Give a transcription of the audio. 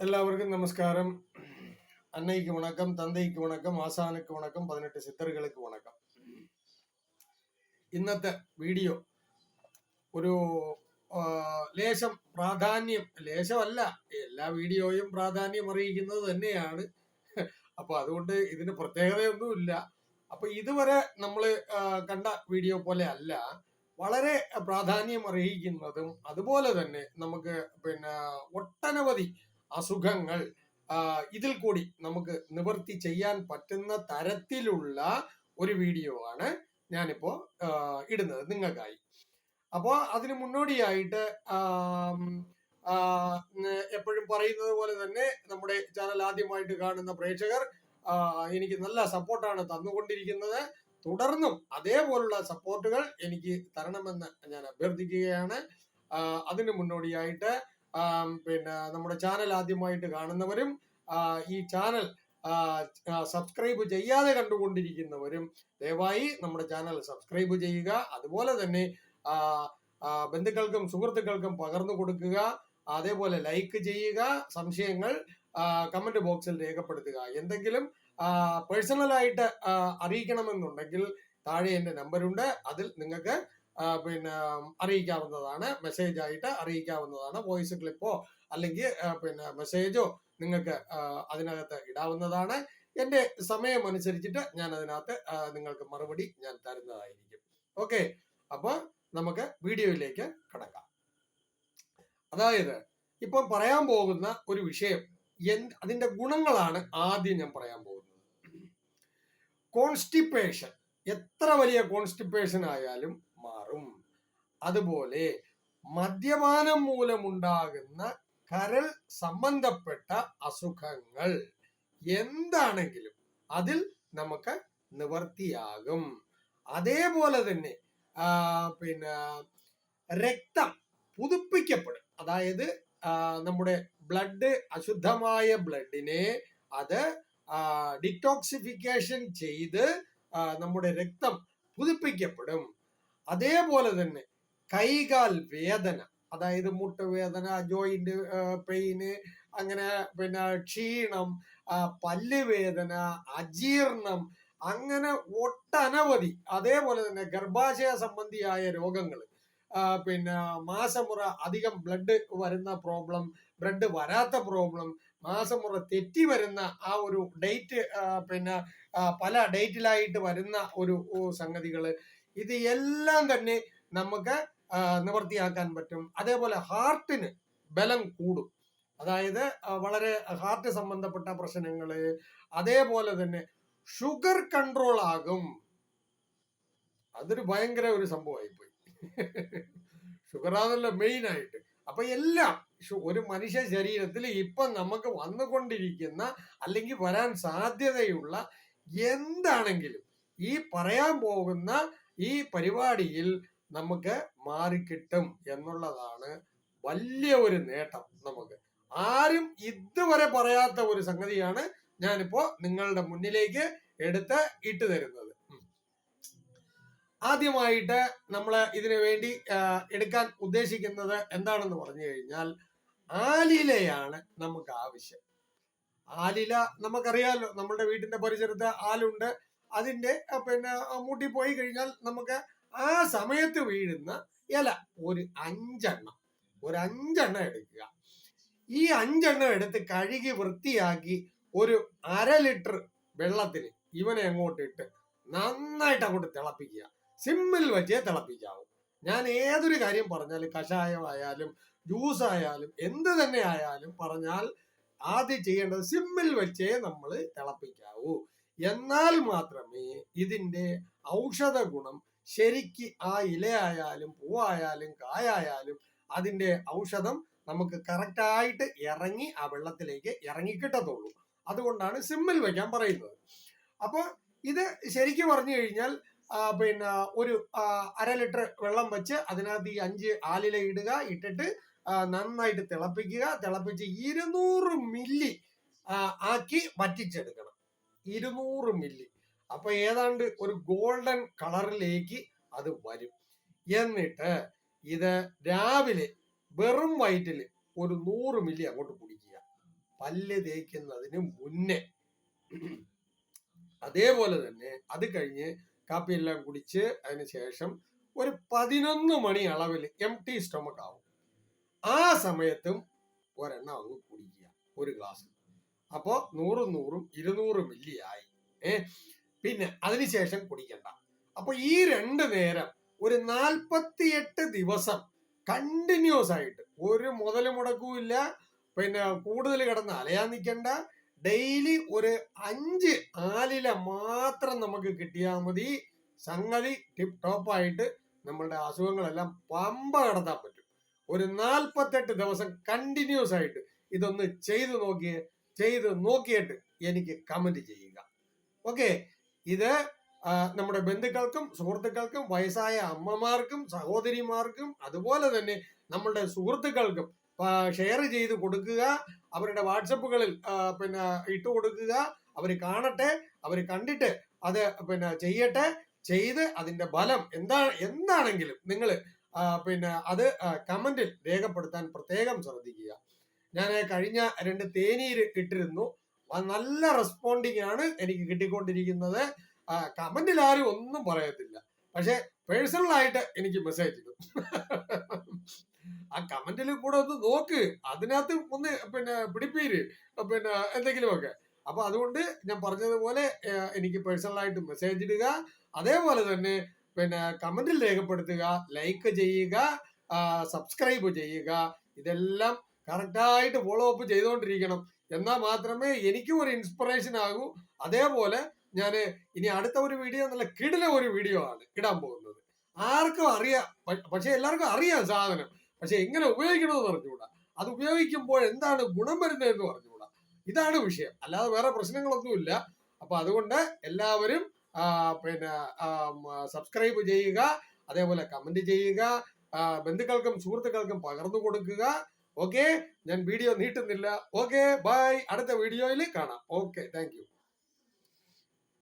எல்லாருக்கும் நமஸ்காரம் அன்னைக்கு வணக்கம் തന്തയ്ക്ക് വണക്കം ആസാനക്ക് വണക്കം പതിനെട്ട് സിത്തറുകൾക്ക് വണക്കം ഇന്നത്തെ വീഡിയോ ഒരു ആ, ലേശം പ്രാധാന്യം ലേശമല്ല എല്ലാ വീഡിയോയും പ്രാധാന്യം അറിയിക്കുന്നത് തന്നെയാണ് അപ്പൊ അതുകൊണ്ട് ഇതിന് പ്രത്യേകതയൊന്നുമില്ല അപ്പൊ ഇതുവരെ നമ്മൾ കണ്ട വീഡിയോ പോലെ അല്ല വളരെ പ്രാധാന്യം അർഹിക്കുന്നതും അതുപോലെ തന്നെ നമുക്ക് പിന്നെ ഒട്ടനവധി അസുഖങ്ങൾ ഇതിൽ കൂടി നമുക്ക് നിവർത്തി ചെയ്യാൻ പറ്റുന്ന തരത്തിലുള്ള ഒരു വീഡിയോ ആണ് ഞാനിപ്പോ ഇടുന്നത് നിങ്ങൾക്കായി. അപ്പോൾ അതിന് മുന്നോടിയായിട്ട് എപ്പോഴും പറയുന്നത് പോലെ തന്നെ നമ്മുടെ ചാനൽ ആദ്യമായിട്ട് കാണുന്ന പ്രേക്ഷകർ എനിക്ക് നല്ല സപ്പോർട്ടാണ് തന്നുകൊണ്ടിരിക്കുന്നത്. തുടർന്നും അതേപോലുള്ള സപ്പോർട്ടുകൾ എനിക്ക് തരണമെന്ന് ഞാൻ അഭ്യർത്ഥിക്കുകയാണ്. അതിന് മുന്നോടിയായിട്ട് പിന്നെ നമ്മുടെ ചാനൽ ആദ്യമായിട്ട് കാണുന്നവരും ഈ ചാനൽ സബ്സ്ക്രൈബ് ചെയ്യാതെ കണ്ടുകൊണ്ടിരിക്കുന്നവരും ദയവായി നമ്മുടെ ചാനൽ സബ്സ്ക്രൈബ് ചെയ്യുക. അതുപോലെ തന്നെ ബന്ധുക്കൾക്കും സുഹൃത്തുക്കൾക്കും പകർന്നു കൊടുക്കുക. അതേപോലെ ലൈക്ക് ചെയ്യുക. സംശയങ്ങൾ കമന്റ് ബോക്സിൽ രേഖപ്പെടുത്തുക. എന്തെങ്കിലും പേഴ്സണലായിട്ട് അറിയിക്കണമെന്നുണ്ടെങ്കിൽ താഴെ എന്റെ നമ്പറുണ്ട് അതിൽ നിങ്ങൾക്ക് പിന്നെ അറിയിക്കാവുന്നതാണ്. മെസ്സേജ് ആയിട്ട് അറിയിക്കാവുന്നതാണ്. വോയിസ് ക്ലിപ്പോ അല്ലെങ്കിൽ പിന്നെ മെസ്സേജോ നിങ്ങൾക്ക് അതിനകത്ത് ഇടാവുന്നതാണ്. എന്റെ സമയം അനുസരിച്ചിട്ട് ഞാൻ അതിനകത്ത് നിങ്ങൾക്ക് മറുപടി ഞാൻ തരുന്നതായിരിക്കും. ഓക്കെ. അപ്പോൾ നമുക്ക് വീഡിയോയിലേക്ക് കടക്കാം. അതായത് ഇപ്പോൾ പറയാൻ പോകുന്ന ഒരു വിഷയം എൻ അതിന്റെ ഗുണങ്ങളാണ് ആദ്യം ഞാൻ പറയാൻ പോകുന്നത്. കോൺസ്റ്റിപ്പേഷൻ എത്ര വലിയ കോൺസ്റ്റിപ്പേഷൻ ആയാലും അതുപോലെ മദ്യപാനം മൂലമുണ്ടാകുന്ന കരൾ സംബന്ധപ്പെട്ട അസുഖങ്ങൾ എന്താണെങ്കിലും അതിൽ നമുക്ക് നിവർത്തിയാകും. അതേപോലെ തന്നെ പിന്നെ രക്തം പുതുപ്പിക്കപ്പെടും. അതായത് നമ്മുടെ ബ്ലഡ് അശുദ്ധമായ ബ്ലഡിനെ അത് ഡിറ്റോക്സിഫിക്കേഷൻ ചെയ്ത് നമ്മുടെ രക്തം പുതുപ്പിക്കപ്പെടും. അതേപോലെ തന്നെ കൈകാൽ വേദന അതായത് മുട്ടുവേദന ജോയിന്റ് പെയിന് അങ്ങനെ പിന്നെ ക്ഷീണം പല്ലുവേദന അജീർണം അങ്ങനെ ഒട്ടനവധി അതേപോലെ തന്നെ ഗർഭാശയ സംബന്ധിയായ രോഗങ്ങൾ പിന്നെ മാസമുറ അധികം ബ്ലഡ് വരുന്ന പ്രോബ്ലം ബ്ലഡ് വരാത്ത പ്രോബ്ലം മാസമുറ തെറ്റി വരുന്ന ആ ഒരു ഡേറ്റ് പിന്നെ പല ഡേറ്റിലായിട്ട് വരുന്ന ഒരു സംഗതികൾ ഇത് എല്ലാം തന്നെ നമുക്ക് നിവർത്തിയാക്കാൻ പറ്റും. അതേപോലെ ഹാർട്ടിന് ബലം കൂടും. അതായത് വളരെ ഹാർട്ട് സംബന്ധപ്പെട്ട പ്രശ്നങ്ങൾ അതേപോലെ തന്നെ ഷുഗർ കൺട്രോൾ ആകും. അതൊരു ഭയങ്കര ഒരു സംഭവമായിപ്പോയി. ഷുഗർ ആണല്ലോ മെയിൻ ആയിട്ട്. അപ്പൊ എല്ലാം ഒരു മനുഷ്യ ശരീരത്തിൽ ഇപ്പൊ നമുക്ക് വന്നുകൊണ്ടിരിക്കുന്ന അല്ലെങ്കിൽ വരാൻ സാധ്യതയുള്ള എന്താണെങ്കിലും ഈ പറയാൻ പോകുന്ന ഈ പരിപാടിയിൽ നമുക്ക് മാറിക്കിട്ടും എന്നുള്ളതാണ് വലിയ ഒരു നേട്ടം നമുക്ക്. ആരും ഇതുവരെ പറയാത്ത ഒരു സംഗതിയാണ് ഞാനിപ്പോ നിങ്ങളുടെ മുന്നിലേക്ക് എടുത്ത് ഇട്ടു തരുന്നത്. ആദ്യമായിട്ട് നമ്മൾ ഇതിനു വേണ്ടി എടുക്കാൻ ഉദ്ദേശിക്കുന്നത് എന്താണെന്ന് പറഞ്ഞു കഴിഞ്ഞാൽ ആലിലയാണ് നമുക്ക് ആവശ്യം. ആലില നമുക്കറിയാലോ നമ്മുടെ വീട്ടിന്റെ പരിസരത്ത് ആലുണ്ട്. അതിന്റെ പിന്നെ മൂട്ടി പോയി കഴിഞ്ഞാൽ നമുക്ക് ആ സമയത്ത് വീഴുന്ന ഇല ഒരു അഞ്ചെണ്ണം. ഒരു അഞ്ചെണ്ണം എടുക്കുക. ഈ അഞ്ചെണ്ണം എടുത്ത് കഴുകി വൃത്തിയാക്കി ഒരു അര ലിറ്റർ വെള്ളത്തിന് ഇവനെ അങ്ങോട്ട് ഇട്ട് നന്നായിട്ട് അങ്ങോട്ട് തിളപ്പിക്കുക. സിമ്മിൽ വെച്ചേ തിളപ്പിക്കാവൂ. ഞാൻ ഏതൊരു കാര്യം പറഞ്ഞാലും കഷായമായാലും ജ്യൂസ് ആയാലും എന്ത് തന്നെ ആയാലും പറഞ്ഞാൽ ആദ്യം ചെയ്യേണ്ടത് സിമ്മിൽ വെച്ചേ നമ്മൾ തിളപ്പിക്കാവൂ. എന്നാൽ മാത്രമേ ഇതിന്റെ ഔഷധ ഗുണം ശരിക്ക് ആ ഇലയായാലും പൂവായാലും കായായാലും അതിന്റെ ഔഷധം നമുക്ക് കറക്റ്റായിട്ട് ഇറങ്ങി ആ വെള്ളത്തിലേക്ക് ഇറങ്ങി കിട്ടത്തുള്ളൂ. അതുകൊണ്ടാണ് സിമ്മിൽ വയ്ക്കാൻ പറയുന്നത്. അപ്പോൾ ഇത് ശരിക്കും പറഞ്ഞു കഴിഞ്ഞാൽ പിന്നെ ഒരു അര ലിറ്റർ വെള്ളം വെച്ച് അതിനകത്ത് ഈ അഞ്ച് ആലില ഇടുക ഇട്ടിട്ട് നന്നായിട്ട് തിളപ്പിക്കുക. തിളപ്പിച്ച് ഇരുന്നൂറ് മില്ലി ആക്കി വറ്റിച്ചെടുക്കണം. ഇരുന്നൂറ് മില്ലി. അപ്പൊ ഏതാണ്ട് ഒരു ഗോൾഡൻ കളറിലേക്ക് അത് വരും. എന്നിട്ട് ഇത് രാവിലെ വെറും വയറ്റിൽ ഒരു നൂറ് മില്ലി അങ്ങോട്ട് കുടിക്കുക. പല്ല് തേക്കുന്നതിന് മുന്നേ. അതേപോലെ തന്നെ അത് കഴിഞ്ഞ് കാപ്പിയെല്ലാം കുടിച്ച് അതിന് ശേഷം ഒരു പതിനൊന്ന് മണി അളവിൽ എം ടി സ്റ്റൊമക്ക് ആവും. ആ സമയത്തും ഒരെണ്ണം അങ്ങ് കുടിക്കുക. ഒരു ഗ്ലാസ് അപ്പോൾ നൂറും നൂറും ഇരുന്നൂറ് മില്ലി ആയി. ഏ? പിന്നെ അതിനുശേഷം കുടിക്കണ്ട. അപ്പൊ ഈ രണ്ട് നേരം ഒരു നാൽപ്പത്തിയെട്ട് ദിവസം കണ്ടിന്യൂസ് ആയിട്ട് ഒരു മുതൽ മുടക്കുമില്ല പിന്നെ കൂടുതൽ കിടന്ന് അലയാൻ നിൽക്കണ്ട ഡെയിലി ഒരു അഞ്ച് ആലില മാത്രം നമുക്ക് കിട്ടിയാൽ മതി. സംഗതി ടോപ്പ് ടോപ്പായിട്ട് നമ്മളുടെ അസുഖങ്ങളെല്ലാം പമ്പ കടത്താൻ പറ്റും. ഒരു നാൽപ്പത്തെട്ട് ദിവസം കണ്ടിന്യൂസ് ആയിട്ട് ഇതൊന്ന് ചെയ്തു നോക്കിയേ ചെയ്ത് നോക്കിയിട്ട് എനിക്ക് കമന്റ് ചെയ്യുക. ഓക്കെ ഇത് നമ്മുടെ ബന്ധുക്കൾക്കും സുഹൃത്തുക്കൾക്കും വയസ്സായ അമ്മമാർക്കും സഹോദരിമാർക്കും അതുപോലെ തന്നെ നമ്മളുടെ സുഹൃത്തുക്കൾക്കും ഷെയർ ചെയ്ത് കൊടുക്കുക. അവരുടെ വാട്സപ്പുകളിൽ പിന്നെ ഇട്ട് കൊടുക്കുക. അവർ കാണട്ടെ അവർ കണ്ടിട്ട് അത് പിന്നെ ചെയ്യട്ടെ. ചെയ്ത് അതിന്റെ ഫലം എന്താ എന്താണെങ്കിലും നിങ്ങൾ പിന്നെ അത് കമന്റിൽ രേഖപ്പെടുത്താൻ പ്രത്യേകം ശ്രദ്ധിക്കുക. ഞാൻ കഴിഞ്ഞ രണ്ട് തേനീര് ഇട്ടിരുന്നു. നല്ല റെസ്പോണ്ടിങ് ആണ് എനിക്ക് കിട്ടിക്കൊണ്ടിരിക്കുന്നത്. കമന്റിൽ ആരും ഒന്നും പറയത്തില്ല. പക്ഷെ പേഴ്സണൽ ആയിട്ട് എനിക്ക് മെസ്സേജ് ഇടും. ആ കമന്റിൽ കൂടെ ഒന്ന് നോക്ക്. അതിനകത്ത് ഒന്ന് പിന്നെ പിടിപ്പീര്. പിന്നെ എന്തെങ്കിലുമൊക്കെ. അപ്പൊ അതുകൊണ്ട് ഞാൻ പറഞ്ഞതുപോലെ എനിക്ക് പേഴ്സണൽ ആയിട്ട് മെസ്സേജ് ഇടുക. അതേപോലെ തന്നെ പിന്നെ കമന്റിൽ രേഖപ്പെടുത്തുക ലൈക്ക് ചെയ്യുക സബ്സ്ക്രൈബ് ചെയ്യുക. ഇതെല്ലാം കറക്റ്റായിട്ട് ഫോളോ അപ്പ് ചെയ്തുകൊണ്ടിരിക്കണം എന്നാൽ മാത്രമേ എനിക്കും ഒരു ഇൻസ്പിറേഷൻ ആകൂ. അതേപോലെ ഞാൻ ഇനി അടുത്ത ഒരു വീഡിയോ നല്ല കിടില ഒരു വീഡിയോ ആണ് ഇടാൻ പോകുന്നത്. ആർക്കും അറിയാം പക്ഷെ എല്ലാവർക്കും അറിയാം സാധനം. പക്ഷെ എങ്ങനെ ഉപയോഗിക്കണമെന്ന് പറഞ്ഞുകൂടാ അത് ഉപയോഗിക്കുമ്പോൾ എന്താണ് ഗുണം വരുന്നതെന്ന് പറഞ്ഞുകൂടാ ഇതാണ് വിഷയം. അല്ലാതെ വേറെ പ്രശ്നങ്ങളൊന്നുമില്ല. അപ്പൊ അതുകൊണ്ട് എല്ലാവരും പിന്നെ സബ്സ്ക്രൈബ് ചെയ്യുക. അതേപോലെ കമന്റ് ചെയ്യുക. ബന്ധുക്കൾക്കും സുഹൃത്തുക്കൾക്കും പകർന്നു കൊടുക്കുക. ഓക്കെ ഞാൻ വീഡിയോ നീട്ടുന്നില്ല. ഓക്കെ ബൈ അടുത്ത വീഡിയോയിൽ കാണാം. Okay thank